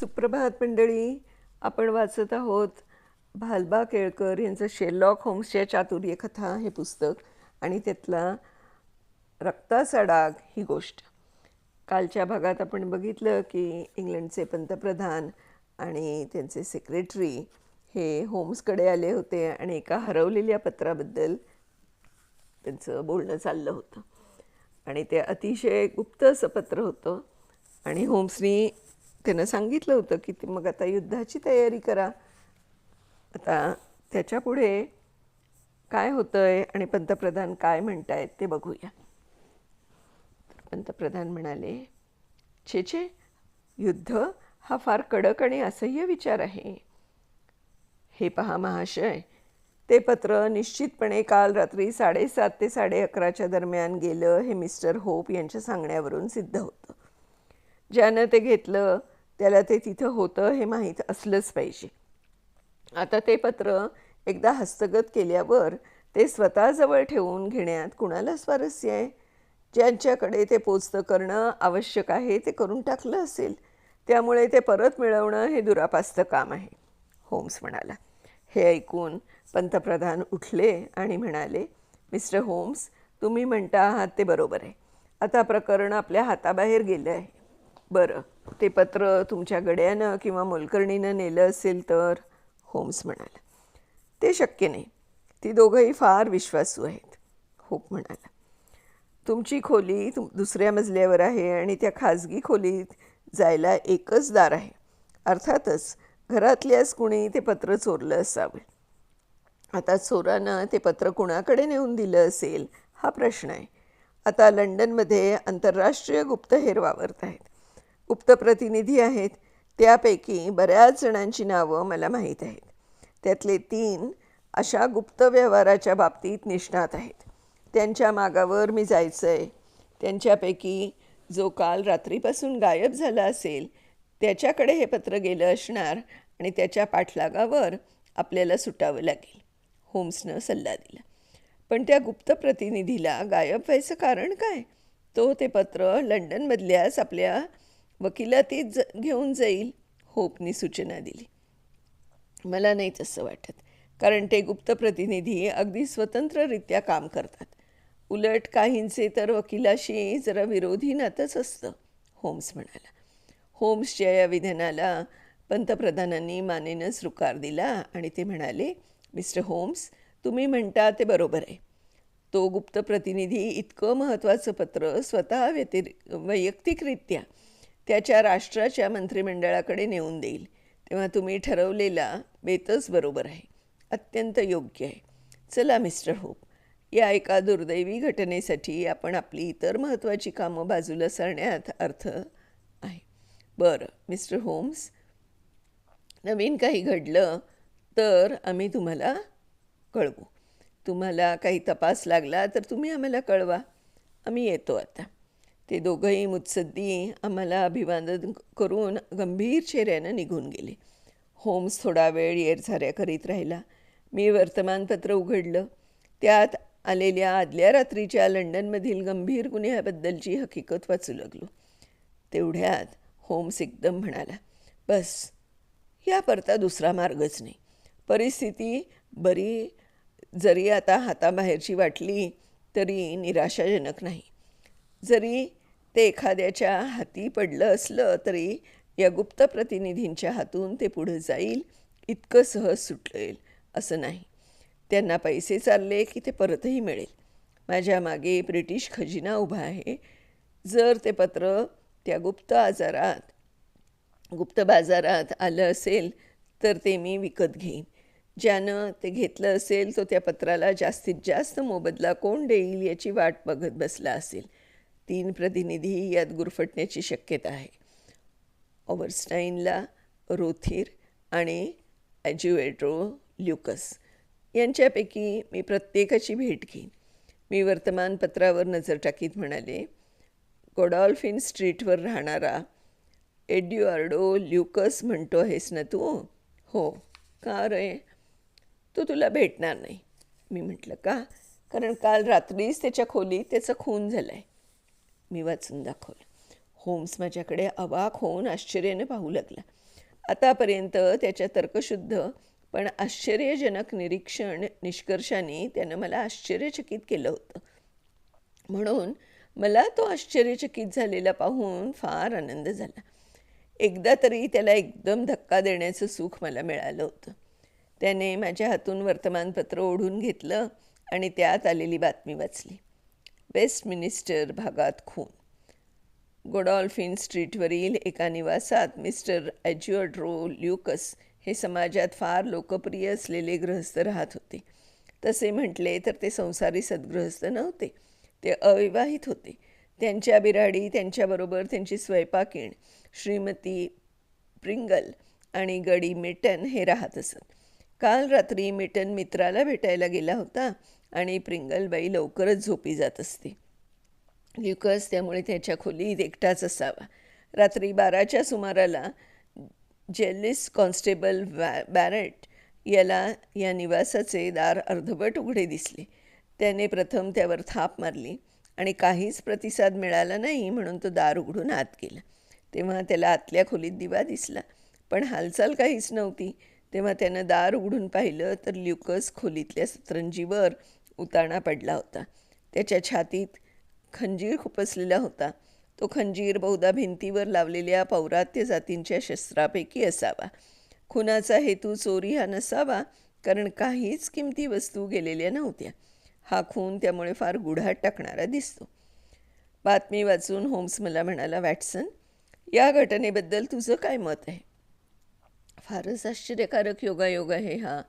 सुप्रभात मंडळी आपण वाचत आहोत भालबा केळकर यांचं शेलॉक होम्सच्या चातुर्य कथा हे पुस्तक आणि त्यातला रक्ताचा डाग ही गोष्ट. कालच्या भागात आपण बघितलं की इंग्लंडचे पंतप्रधान आणि त्यांचे सेक्रेटरी हे होम्सकडे आले होते आणि एका हरवलेल्या पत्राबद्दल त्यांचं बोलणं चाललं होतं. आणि ते अतिशय गुप्त असं पत्र होतं आणि होम्सनी त्यानं सांगितलं होतं की मग आता युद्धाची तयारी करा. आता त्याच्यापुढे काय होतं आहे आणि पंतप्रधान काय म्हणतायत ते बघूया. पंतप्रधान म्हणाले छे छे युद्ध हा फार कडक आणि असह्य विचार आहे. हे पहा महाशय ते पत्र निश्चितपणे काल रात्री साडेसात ते साडे अकराच्या दरम्यान गेलं हे मिस्टर होप यांच्या सांगण्यावरून सिद्ध होतं. ज्यानं ते घेतलं त्याला ते तिथं होतं हे माहीत असलंच पाहिजे. आता ते पत्र एकदा हस्तगत केल्यावर ते स्वतःजवळ ठेवून घेण्यात कुणाला स्वारस्य आहे? ज्यांच्याकडे ते पोचतं करणं आवश्यक आहे ते करून टाकलं असेल. त्यामुळे ते परत मिळवणं हे दुरापास्त काम आहे. होम्स म्हणाला. हे ऐकून पंतप्रधान उठले आणि म्हणाले मिस्टर होम्स तुम्ही म्हणता आहात ते बरोबर आहे. आता प्रकरण आपल्या हाताबाहेर गेलं आहे बरं. ते पत्र तुमच्या गड्यानं किंवा मोलकर्णीनं नेलं असेल तर होम्स म्हणाला. ते शक्य नाही. ती दोघंही फार विश्वासू आहेत होप म्हणाला. तुमची खोली तुम दुसऱ्या मजल्यावर आहे आणि त्या खाजगी खोलीत जायला एकच दार आहे. अर्थातच घरातल्याच कुणी ते पत्र चोरलं असावं. आता चोरानं ते पत्र कुणाकडे नेऊन दिलं असेल हा प्रश्न आहे. आता लंडनमध्ये आंतरराष्ट्रीय गुप्तहेर वावरत आहेत गुप्त प्रतिनिधी आहेत. त्यापैकी बऱ्याच जणांची नावं मला माहीत आहेत. त्यातले तीन अशा गुप्त व्यवहाराच्या बाबतीत निष्णात आहेत. त्यांच्या मागावर मी जायचं आहे त्यांच्यापैकी जो काल रात्रीपासून गायब झाला असेल त्याच्याकडे हे पत्र गेलं असणार आणि त्याच्या पाठलागावर आपल्याला सुटावं लागेल. होम्सनं सल्ला दिला. पण त्या गुप्त प्रतिनिधीला गायब व्हायचं कारण काय? तो ते पत्र लंडनमधल्याच आपल्या वकिलातीत ज घेऊन जाईल होपनी सूचना दिली. मला नाही तसं वाटत कारण ते गुप्त प्रतिनिधी अगदी स्वतंत्ररित्या काम करतात. उलट काहींचे तर वकिलाशी जरा विरोधी नातंच असतं होम्स म्हणाला. होम्सच्या या विधानाला पंतप्रधानांनी मानेनंच रुकार दिला आणि ते म्हणाले मिस्टर होम्स तुम्ही म्हणता ते बरोबर आहे. तो गुप्त प्रतिनिधी इतकं महत्त्वाचं पत्र स्वतः व्यतिरि वैयक्तिकरित्या त्याच्या राष्ट्राच्या मंत्रिमंडळाकडे नेऊन देईल. तेव्हा तुम्ही ठरवलेला बेतच बरोबर आहे. अत्यंत योग्य आहे. चला मिस्टर होप. या एका दुर्दैवी घटनेसाठी आपण आपली इतर महत्त्वाची कामं बाजूला सरण्यात अर्थ आहे. बरं मिस्टर होम्स नवीन काही घडलं तर आम्ही तुम्हाला कळवू. तुम्हाला काही तपास लागला तर तुम्ही आम्हाला कळवा. आम्ही येतो आता. ते दोघंही मुत्सद्दी आम्हाला अभिवादन करून गंभीर चेहऱ्यानं निघून गेले. होम्स थोडा वेळ येरझाऱ्या करीत राहिला. मी वर्तमानपत्र उघडलं. त्यात आलेल्या आदल्या रात्रीच्या लंडनमधील गंभीर गुन्ह्याबद्दलची हकीकत वाचू लागलो. तेवढ्यात होम्स एकदम म्हणाला बस याकरता दुसरा मार्गच नाही. परिस्थिती बरी जरी आता हाताबाहेरची वाटली तरी निराशाजनक नाही. जरी ते एखाद्याच्या हाती पडलं असलं तरी या गुप्त प्रतिनिधींच्या हातून ते पुढं जाईल इतकं सहज सुटलेल असं नाही. त्यांना पैसे चालले की ते परतही मिळेल. माझ्या मागे ब्रिटिश खजिना उभा आहे. जर ते पत्र त्या गुप्त आजारात गुप्त बाजारात आलं असेल तर ते मी विकत घेईन. ज्यानं ते घेतलं असेल तो त्या पत्राला जास्तीत जास्त मोबदला कोण देईल याची वाट बघत बसला असेल. तीन प्रतिनिधी यात गुरफटण्याची शक्यता आहे. ओवरस्टाईनला रोथिर आणि ॲज्युएट्रो ल्युकस यांच्यापैकी मी प्रत्येकाची भेट घेईन. मी वर्तमानपत्रावर नजर टाकीत म्हणाले गोडॉल्फिन स्ट्रीटवर राहणारा एड्युआर्डो ल्युकस म्हणतो आहेस ना तू? हो. का रे? तो तुला भेटणार नाही. मी म्हटलं का? कारण काल रात्रीच त्याच्या खोलीत त्याचा खून झाला आहे मी वाचून दाखवलं. होम्स माझ्याकडे अवाक होऊन आश्चर्याने पाहू लागला. आतापर्यंत त्याच्या तर्कशुद्ध पण आश्चर्यजनक निरीक्षण निष्कर्षाने त्यानं मला आश्चर्यचकित केलं होतं. म्हणून मला तो आश्चर्यचकित झालेला पाहून फार आनंद झाला. एकदा तरी त्याला एकदम धक्का देण्याचं सुख मला मिळालं होतं. त्याने माझ्या हातून वर्तमानपत्र ओढून घेतलं आणि त्यात आलेली बातमी वाचली. वेस्ट मिनिस्टर भागात खून गोडॉल्फिन स्ट्रीटवरील एका निवासात मिस्टर ॲज्युअड्रो ल्युकस हे समाजात फार लोकप्रिय असलेले गृहस्थ राहत होते. तसे म्हटले तर ते संसारी सद्गृहस्थ नव्हते ते अविवाहित होते. त्यांच्या बिराडी त्यांच्याबरोबर त्यांची स्वयंपाकीण श्रीमती प्रिंगल आणि गडी मिटन हे राहत असत. काल रात्री मिटन मित्राला भेटायला गेला होता. आणि प्रिंगलबाई लवकरच झोपी जात असते. ल्युकस त्यामुळे त्याच्या खोलीत एकटाच असावा. रात्री बाराच्या सुमाराला जेलिस कॉन्स्टेबल बॅ बॅरेट याला या निवासाचे दार अर्धवट उघडे दिसले. त्याने प्रथम त्यावर थाप मारली आणि काहीच प्रतिसाद मिळाला नाही म्हणून तो दार उघडून आत गेला. तेव्हा त्याला आतल्या खोलीत दिवा दिसला. पण हालचाल काहीच नव्हती. तेव्हा त्यानं दार उघडून पाहिलं तर ल्युकस खोलीतल्या सतरंजीवर उताणा पडला होता. त्याच्या छातीत खंजीर खुपसलेला होता. तो खंजीर बहुधा भिंतीवर लावलेल्या पौरात्य जातींच्या शस्त्रापैकी असावा. खुनाचा हेतू चोरी हा नसावा कारण काहीच किमती वस्तू गेलेल्या नव्हत्या. हा खून त्यामुळे फार गुढात टाकणारा दिसतो. बातमी वाचून होम्स मला म्हणाला वॅटसन या घटनेबद्दल तुझं काय मत आहे? फारच आश्चर्यकारक योगायोग आहे हा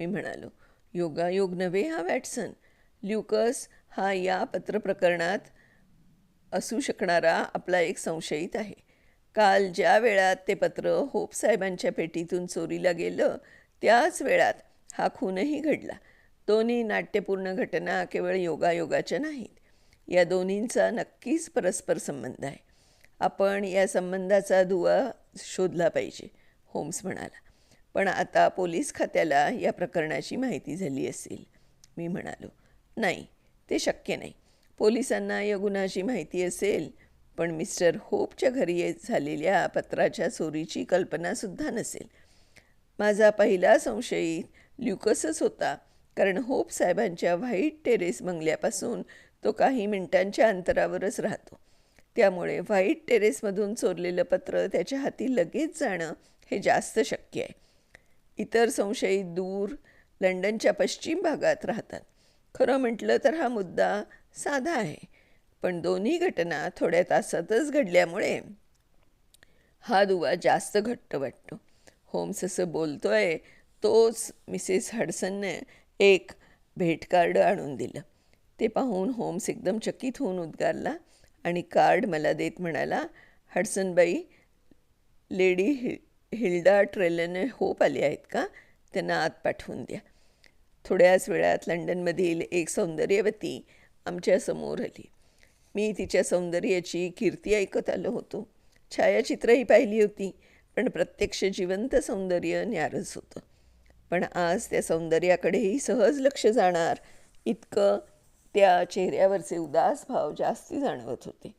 मी म्हणालो. योगायोग नव्हे हा वॅटसन. ल्युकस हा या पत्रप्रकरणात असू शकणारा आपला एक संशयित आहे. काल ज्या वेळात ते पत्र होप साहेबांच्या पेटीतून चोरीला गेलं त्याच वेळात हा खूनही घडला. दोन्ही नाट्यपूर्ण घटना केवळ योगायोगाच्या नाहीत. या दोन्हींचा नक्कीच परस्पर संबंध आहे. आपण या संबंधाचा दुवा शोधला पाहिजे. होम्स म्हणाला. पण आता पोलीस खात्याला या प्रकरणाची माहिती झाली असेल. मी म्हणालो नाही ते शक्य नाही. पोलिसांना या गुन्ह्याची माहिती असेल पण मिस्टर होपच्या घरी झालेल्या पत्राच्या चोरीची कल्पनासुद्धा नसेल. माझा पहिला संशयित ल्युकसच होता कारण होप साहेबांच्या व्हाईट टेरेस बंगल्यापासून तो काही मिनिटांच्या अंतरावरच राहतो. त्यामुळे व्हाईट टेरेसमधून चोरलेलं पत्र त्याच्या हाती लगेच जाणं हे जास्त शक्य आहे. इतर संशयित दूर लंडनच्या पश्चिम भागात राहतात. खरं म्हटलं तर हा मुद्दा साधा आहे पण दोन्ही घटना थोड्या तासातच घडल्यामुळे हा दुवा जास्त घट्ट वाटतो. होम्स असं बोलतोय तोच मिसेस हडसनने एक भेटकार्ड आणून दिलं. ते पाहून होम्स एकदम चकित होऊन उद्गारला आणि कार्ड मला देत म्हणाला हडसनबाई लेडी हि हिल्डा ट्रेलेने होप आले आहेत का? त्यांना आत पाठवून द्या. थोड्याच वेळात लंडनमधील एक सौंदर्यवती आमच्यासमोर आली. मी तिच्या सौंदर्याची कीर्ती ऐकत आलो होतो. छायाचित्रही पाहिली होती पण प्रत्यक्ष जिवंत सौंदर्य न्यारच होतं. पण आज त्या सौंदर्याकडेही सहज लक्ष जाणार इतकं त्या चेहऱ्यावरचे उदास भाव जास्ती जाणवत होते.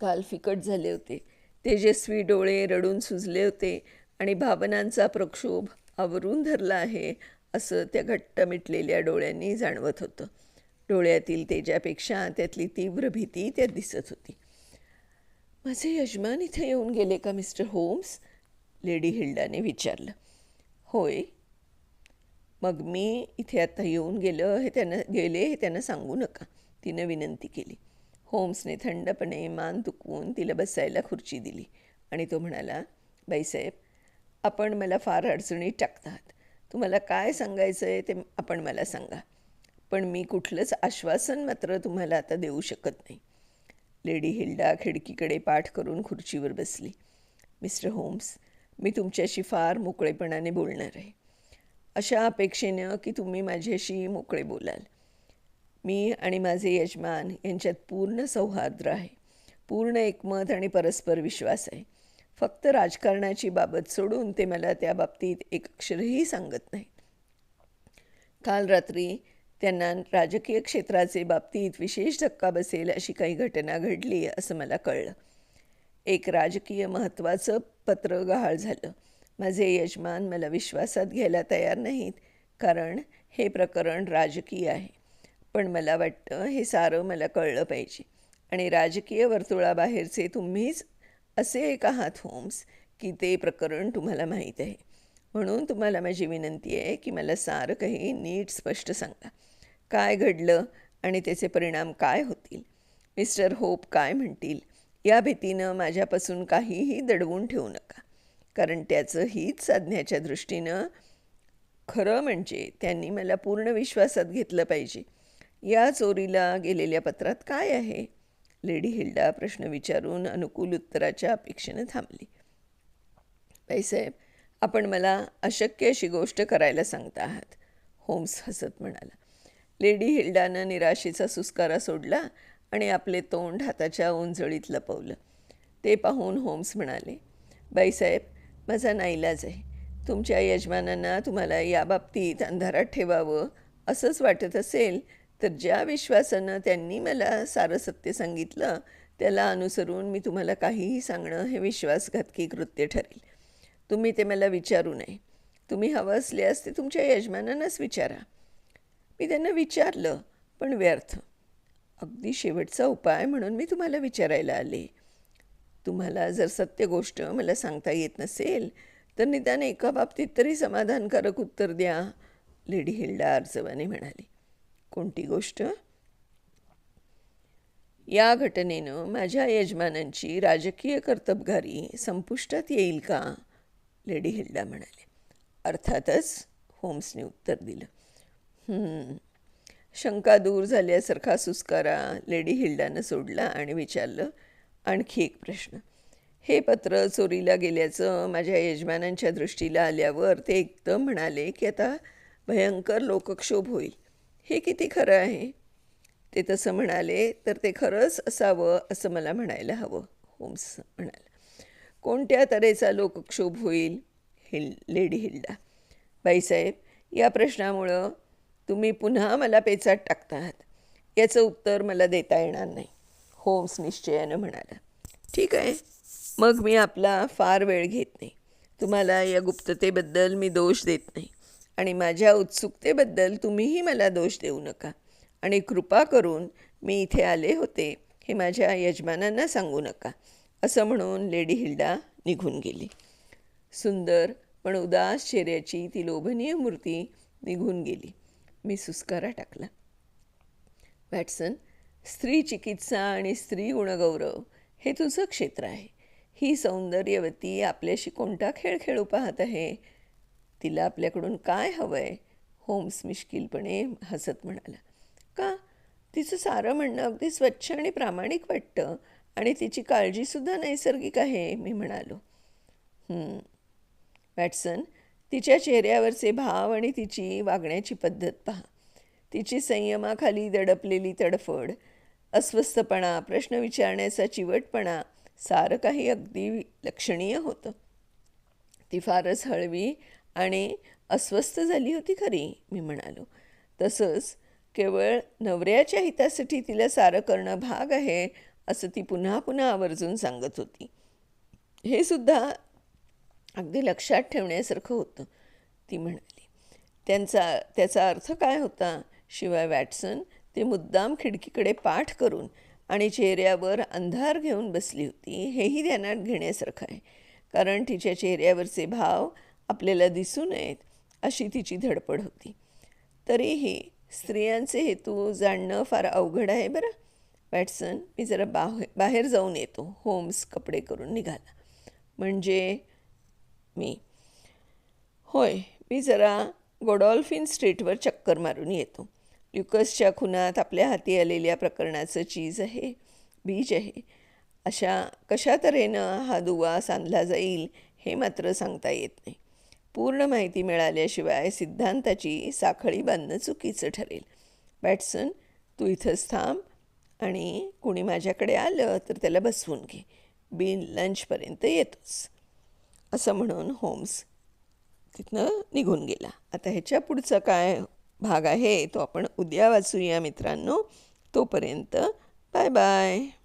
काल फिकट झाले होते. तेजस्वी डोळे रडून सुजले होते आणि भावनांचा प्रक्षोभ आवरून धरला आहे असं त्या घट्ट मिटलेल्या डोळ्यांनी जाणवत होतं. डोळ्यातील तेजापेक्षा त्यातली तीव्र भीती त्यात दिसत होती. माझे यजमान इथे येऊन गेले का मिस्टर होम्स? लेडी हिल्डाने विचारलं. होय. मग मी इथे आता येऊन गेलं हे त्यानं गेले हे त्यांना सांगू नका तिनं विनंती केली. होम्सने थंडपणे मान दुखवून तिला बसायला खुर्ची दिली आणि तो म्हणाला बाईसाहेब आपण मला फार अडचणीत टाकतात. तुम्हाला काय सांगायचं आहे ते आपण मला सांगा. पण मी कुठलंच आश्वासन मात्र तुम्हाला आता देऊ शकत नाही. लेडी हिल्डा खिडकीकडे पाठ करून खुर्चीवर बसली. मिस्टर होम्स मी तुमच्याशी फार मोकळेपणाने बोलणार आहे. अशा अपेक्षेनं की तुम्ही माझ्याशी मोकळे बोलाल. मी आणि माझे यजमान यांच्यात पूर्ण सौहार्द्र आहे. पूर्ण एकमत आणि परस्पर विश्वास आहे. फक्त राजकारणाची बाबत सोडून ते मला त्या बाबतीत एक अक्षरही सांगत नाही. काल रात्री त्यांना राजकीय क्षेत्राचे बाबतीत विशेष धक्का बसेल अशी काही घटना घडली असं मला कळलं. एक राजकीय महत्त्वाचं पत्र गहाळ झालं. माझे यजमान मला विश्वासात घ्यायला तयार नाहीत कारण हे प्रकरण राजकीय आहे. पण मला वाटतं हे सारं मला कळलं पाहिजे. आणि राजकीय वर्तुळाबाहेरचे तुम्हीच असे एक आहात होम्स की ते प्रकरण तुम्हाला माहीत आहे. म्हणून तुम्हाला माझी विनंती आहे की मला सारं काही नीट स्पष्ट सांगा. काय घडलं आणि त्याचे परिणाम काय होतील? मिस्टर होप काय म्हणतील? या भीतीनं माझ्यापासून काहीही दडवून ठेवू नका. कारण त्याचं हित साधण्याच्या दृष्टीनं खरं म्हणजे त्यांनी मला पूर्ण विश्वासात घेतलं पाहिजे. या चोरीला गेलेल्या पत्रात काय आहे? लेडी हिल्डा प्रश्न विचारून अनुकूल उत्तराच्या अपेक्षेनं थांबली. बाईसाहेब आपण मला अशक्य अशी गोष्ट करायला सांगता आहात होम्स हसत म्हणाला. लेडी हिल्डानं निराशेचा सुस्कारा सोडला आणि आपले तोंड हाताच्या उंजळीत लपवलं. ते पाहून होम्स म्हणाले बाईसाहेब माझा नाईलाज आहे. तुमच्या यजमानांना तुम्हाला याबाबतीत अंधारात ठेवावं असंच वाटत असेल तर ज्या विश्वासानं त्यांनी मला सारं सत्य सांगितलं त्याला अनुसरून मी तुम्हाला काहीही सांगणं हे विश्वासघातकी कृत्य ठरेल. तुम्ही ते मला विचारू नये. तुम्ही हवं असल्यास ते तुमच्या यजमानांनाच विचारा. मी त्यांना विचारलं पण व्यर्थ. अगदी शेवटचा उपाय म्हणून मी तुम्हाला विचारायला आले. तुम्हाला जर सत्य गोष्ट मला सांगता येत नसेल तर निदान एका बाबतीत तरी समाधानकारक उत्तर द्या लेडी हिल्डा अर्जवाने म्हणाली. कोणती गोष्ट? या घटनेनं माझ्या यजमानांची राजकीय कर्तबगारी संपुष्टात येईल का? लेडी हिल्डा म्हणाले. अर्थातच होम्सने उत्तर दिलं. शंका दूर झाल्यासारखा सुस्कारा लेडी हिल्डानं सोडला आणि विचारलं आणखी एक प्रश्न. हे पत्र चोरीला गेल्याचं माझ्या यजमानांच्या दृष्टीला आल्यावर ते एकदम म्हणाले की आता भयंकर लोकक्षोभ होईल. हे किती खरं आहे? ते तसं म्हणाले तर ते खरंच असावं असं मला म्हणायला हवं. होम्स म्हणाला. कोणत्या तऱ्हेचा लोकक्षोभ होईल? Hill lady Hilda. बाईसाहेब या प्रश्नामुळं तुम्ही पुन्हा मला पेचात टाकता आहात याचं उत्तर मला देता येणार नाही. होम्स निश्चयानं म्हणाला. ठीक आहे. मग मी आपला फार वेळ घेत नाही. तुम्हाला या गुप्ततेबद्दल मी दोष देत नाही. आणि माझ्या उत्सुकतेबद्दल तुम्हीही मला दोष देऊ नका. आणि कृपा करून मी इथे आले होते हे माझ्या यजमानांना सांगू नका. असं म्हणून लेडी हिल्डा निघून गेली. सुंदर पण उदास चेहऱ्याची ती लोभनीय मूर्ती निघून गेली. मी सुस्कारा टाकला. वॅटसन स्त्री चिकित्सा आणि स्त्री गुणगौरव हे तुझं क्षेत्र आहे. ही सौंदर्यवती आपल्याशी कोणता खेळ खेळू पाहत आहे? तिला आपल्याकडून काय हवं आहे होम्स मिश्किलपणे हसत म्हणाला. का? तिचं सारं म्हणणं अगदी स्वच्छ आणि प्रामाणिक वाटतं आणि तिची काळजीसुद्धा नैसर्गिक आहे मी म्हणालो. वॅटसन तिच्या चेहऱ्यावरचे भाव आणि तिची वागण्याची पद्धत पहा. तिची संयमाखाली दडपलेली तडफड अस्वस्थपणा प्रश्न विचारण्याचा चिवटपणा सारं काही अगदी लक्षणीय होतं. ती फारच हळवी आणि अस्वस्थ झाली होती खरी मी म्हणालो. तसंच केवळ नवऱ्याच्या हितासाठी तिला सारं करणं भाग आहे असं ती पुन्हा पुन्हा आवर्जून सांगत होती. हे सुद्धा अगदी लक्षात ठेवण्यासारखं होतं ती म्हणाली. त्यांचा त्याचा अर्थ काय होता? शिवाय वॅटसन ते मुद्दाम खिडकीकडे पाठ करून आणि चेहऱ्यावर अंधार घेऊन बसली होती हेही ध्यानात घेण्यासारखं आहे. कारण तिच्या चेहऱ्यावरचे भाव आपल्याला दिसू नयेत अशी तिची धडपड होती. तरीही स्त्रियांचे हेतू जाणणं फार अवघड आहे बरं. वॅटसन मी जरा बाहे बाहेर जाऊन येतो. होम्स कपडे करून निघाला. म्हणजे मी. होय मी जरा गोडॉल्फिन स्ट्रीटवर चक्कर मारून येतो. ल्युकसच्या खुनात आपल्या हाती आलेल्या प्रकरणाचं चीज आहे बीज आहे. अशा कशा तऱ्हेनं हा दुवा सांधला जाईल हे मात्र सांगता येत नाही. पूर्ण माहिती मिळाल्याशिवाय सिद्धांताची साखळी बांधणं चुकीचं ठरेल. बॅटसन तू इथंच थांब आणि कुणी माझ्याकडे आलं तर त्याला बसवून घे. बिन लंचपर्यंत येतोच असं म्हणून होम्स तिथनं निघून गेला. आता ह्याच्या पुढचा काय भाग आहे तो आपण उद्या वाचूया मित्रांनो. तोपर्यंत बाय बाय.